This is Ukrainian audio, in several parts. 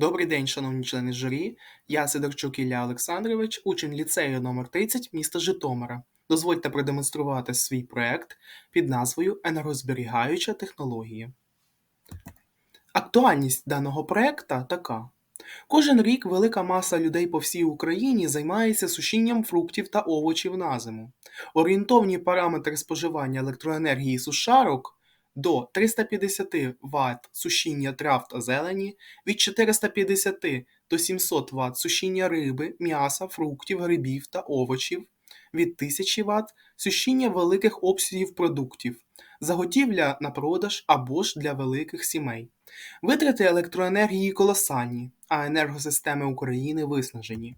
Добрий день, шановні члени журі. Я Сидорчук Ілля Олександрович, учень ліцею номер 30 міста Житомира. Дозвольте продемонструвати свій проект під назвою Енергозберігаюча технологія. Актуальність даного проекта така. Кожен рік велика маса людей по всій Україні займається сушінням фруктів та овочів на зиму. Орієнтовні параметри споживання електроенергії сушарок до 350 Вт сушіння трав та зелені, від 450 до 700 Вт сушіння риби, м'яса, фруктів, грибів та овочів, від 1000 Вт сушіння великих обсягів продуктів, заготівля на продаж або ж для великих сімей. Витрати електроенергії колосальні, а енергосистеми України виснажені.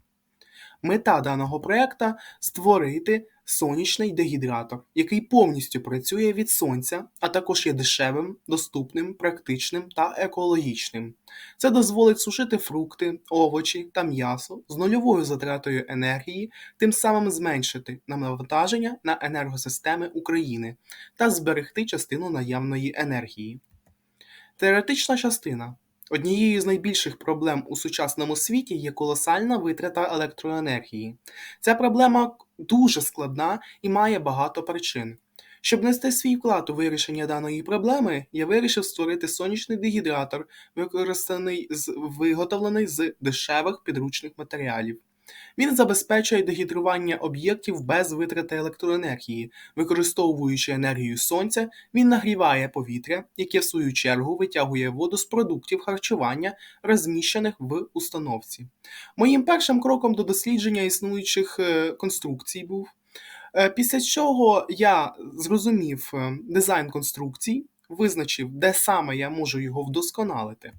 Мета даного проекта створити сонячний дегідратор, який повністю працює від сонця, а також є дешевим, доступним, практичним та екологічним. Це дозволить сушити фрукти, овочі та м'ясо з нульовою затратою енергії, тим самим зменшити навантаження на енергосистеми України та зберегти частину наявної енергії. Теоретична частина Однією з найбільших проблем у сучасному світі є колосальна витрата електроенергії. Ця проблема дуже складна і має багато причин. Щоб нести свій вклад у вирішення даної проблеми, я вирішив створити сонячний дегідратор, використаний з виготовлений з дешевих підручних матеріалів. Він забезпечує дегідрування об'єктів без витрати електроенергії. Використовуючи енергію сонця, він нагріває повітря, яке в свою чергу витягує воду з продуктів харчування, розміщених в установці. Моїм першим кроком до дослідження існуючих е, конструкцій був. Е, після чого я зрозумів е, дизайн конструкцій, визначив, де саме я можу його вдосконалити.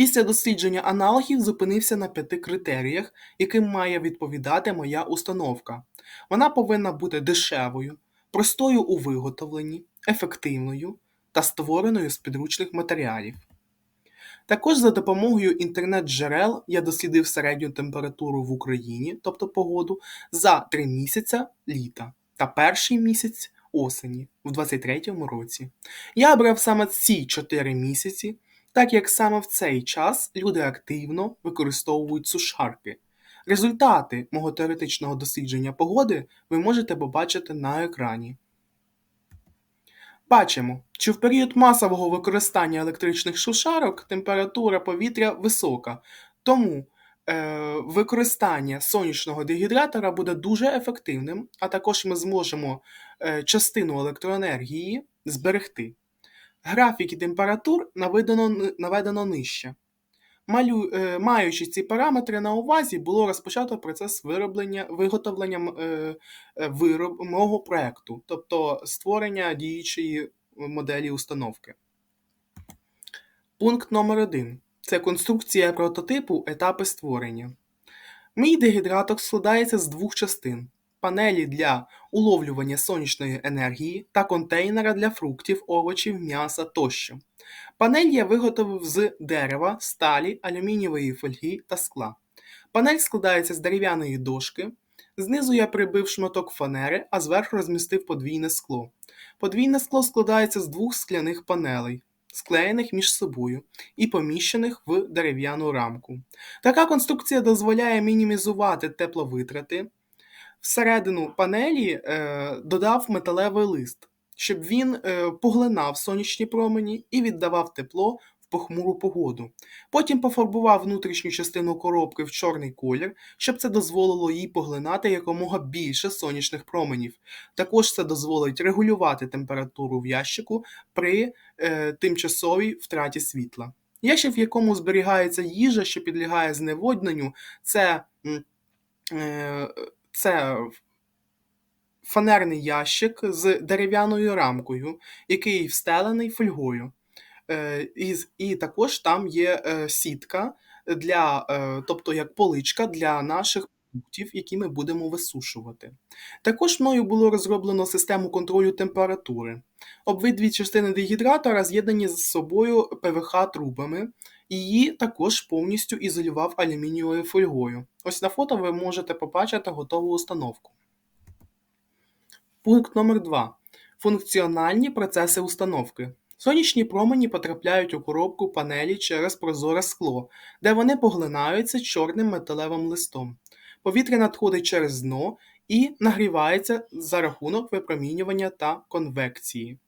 Після дослідження аналогів зупинився на п'яти критеріях, яким має відповідати моя установка. Вона повинна бути дешевою, простою у виготовленні, ефективною та створеною з підручних матеріалів. Також за допомогою інтернет-джерел я дослідив середню температуру в Україні, тобто погоду, за три місяця літа та перший місяць осені в 2023 році. Я обрав саме ці чотири місяці так як саме в цей час люди активно використовують сушарки. Результати мого теоретичного дослідження погоди ви можете побачити на екрані. Бачимо, що в період масового використання електричних сушарок температура повітря висока, тому е, використання сонячного дегідратора буде дуже ефективним, а також ми зможемо е, частину електроенергії зберегти. Графіки температур наведено наведено нижче. Малю, е, Маючи ці параметри на увазі, було розпочато процес вироблення, виготовлення е, е, вироб, мого проєкту, тобто створення діючої моделі установки. Пункт номер 1 це конструкція прототипу етапи створення. Мій дегідратор складається з двох частин панелі для уловлювання сонячної енергії та контейнера для фруктів, овочів, м'яса тощо. Панель я виготовив з дерева, сталі, алюмінієвої фольги та скла. Панель складається з дерев'яної дошки. Знизу я прибив шматок фанери, а зверху розмістив подвійне скло. Подвійне скло складається з двох скляних панелей, склеєних між собою і поміщених в дерев'яну рамку. Така конструкція дозволяє мінімізувати тепловитрати, всередину панелі е, додав металевий лист, щоб він е, поглинав сонячні промені і віддавав тепло в похмуру погоду. Потім пофарбував внутрішню частину коробки в чорний колір, щоб це дозволило їй поглинати якомога більше сонячних променів. Також це дозволить регулювати температуру в ящику при е, тимчасовій втраті світла. Ящик, в якому зберігається їжа, що підлягає зневодненню, це е, це фанерний ящик з дерев'яною рамкою, який встелений фольгою. Е, і і також там є е, сітка, для, е, тобто як поличка для наших продуктів, які ми будемо висушувати. Також мною було розроблено систему контролю температури. Обидві частини дегідратора з'єднані з собою ПВХ-трубами, Її також повністю ізолював алюмінієвою фольгою. Ось на фото ви можете побачити готову установку. Пункт номер 2 Функціональні процеси установки. Сонячні промені потрапляють у коробку панелі через прозоре скло, де вони поглинаються чорним металевим листом. Повітря надходить через дно і нагрівається за рахунок випромінювання та конвекції.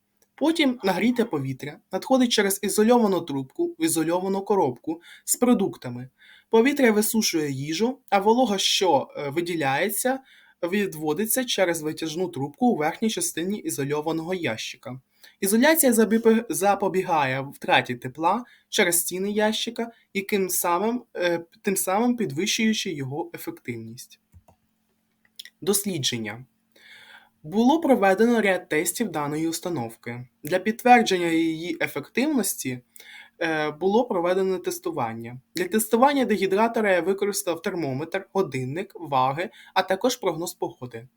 Потім нагріте повітря надходить через ізольовану трубку в ізольовану коробку з продуктами. Повітря висушує їжу, а волога, що е, виділяється, відводиться через витяжну трубку у верхній частині ізольованого ящика. Ізоляція запобігає втраті тепла через стіни ящика, яким самим, е, тим самим підвищуючи його ефективність. Дослідження. Було проведено ряд тестів даної установки. Для підтвердження її ефективності е, було проведено тестування. Для тестування дегідратора я використав термометр, годинник, ваги, а також прогноз погоди.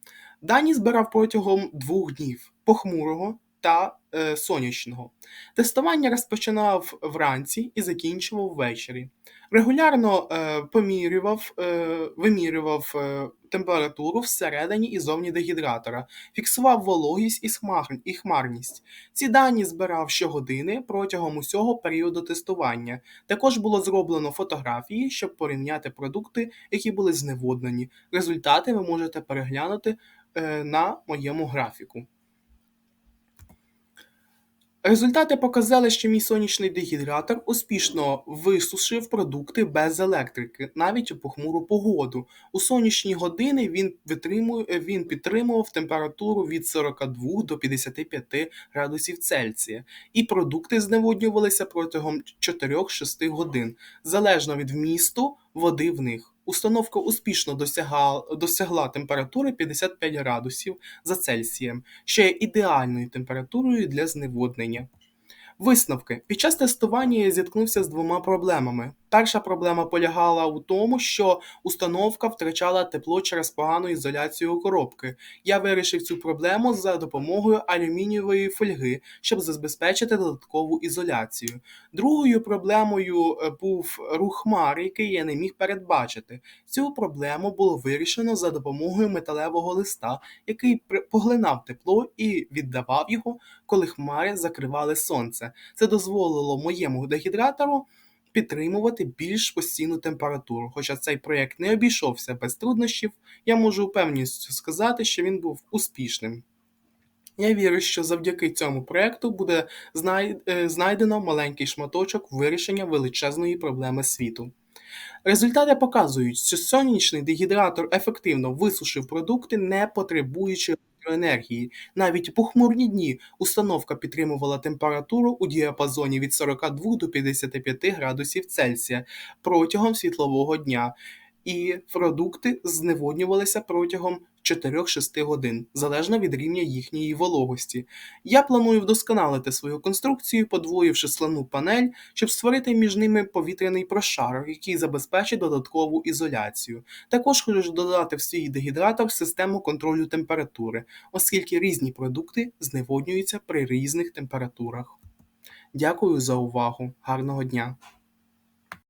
Дані збирав протягом двох днів похмурого та е, сонячного. Тестування розпочинав вранці і закінчував ввечері. Регулярно е, помірював, е, вимірював е, температуру всередині і зовні дегідратора, фіксував вологість і, хмар, і хмарність. Ці дані збирав щогодини протягом усього періоду тестування. Також було зроблено фотографії, щоб порівняти продукти, які були зневоднені. Результати ви можете переглянути е, на моєму графіку. Результати показали, що мій сонячний дегідратор успішно висушив продукти без електрики, навіть у похмуру погоду. У сонячні години він, витримує, він підтримував температуру від 42 до 55 градусів Цельсія, і продукти зневоднювалися протягом 4-6 годин, залежно від вмісту води в них. Установка успішно досягла, досягла температури 55 градусів за Цельсієм, що є ідеальною температурою для зневоднення. Висновки. Під час тестування я зіткнувся з двома проблемами. Перша проблема полягала у тому, що установка втрачала тепло через погану ізоляцію коробки. Я вирішив цю проблему за допомогою алюмінієвої фольги, щоб забезпечити додаткову ізоляцію. Другою проблемою е, був рух хмар, який я не міг передбачити. Цю проблему було вирішено за допомогою металевого листа, який поглинав тепло і віддавав його, коли хмари закривали сонце. Це дозволило моєму дегідратору підтримувати більш постійну температуру. Хоча цей проєкт не обійшовся без труднощів, я можу впевненістю сказати, що він був успішним. Я вірю, що завдяки цьому проєкту буде е, знайдено маленький шматочок вирішення величезної проблеми світу. Результати показують, що сонячний дегідратор ефективно висушив продукти, не потребуючи електроенергії. Навіть похмурні дні установка підтримувала температуру у діапазоні від 42 до 55 градусів Цельсія протягом світлового дня, і продукти зневоднювалися протягом 4-6 годин, залежно від рівня їхньої вологості. Я планую вдосконалити свою конструкцію, подвоївши слону панель, щоб створити між ними повітряний прошарок, який забезпечить додаткову ізоляцію. Також хочу додати в свій дегідратор систему контролю температури, оскільки різні продукти зневоднюються при різних температурах. Дякую за увагу. Гарного дня!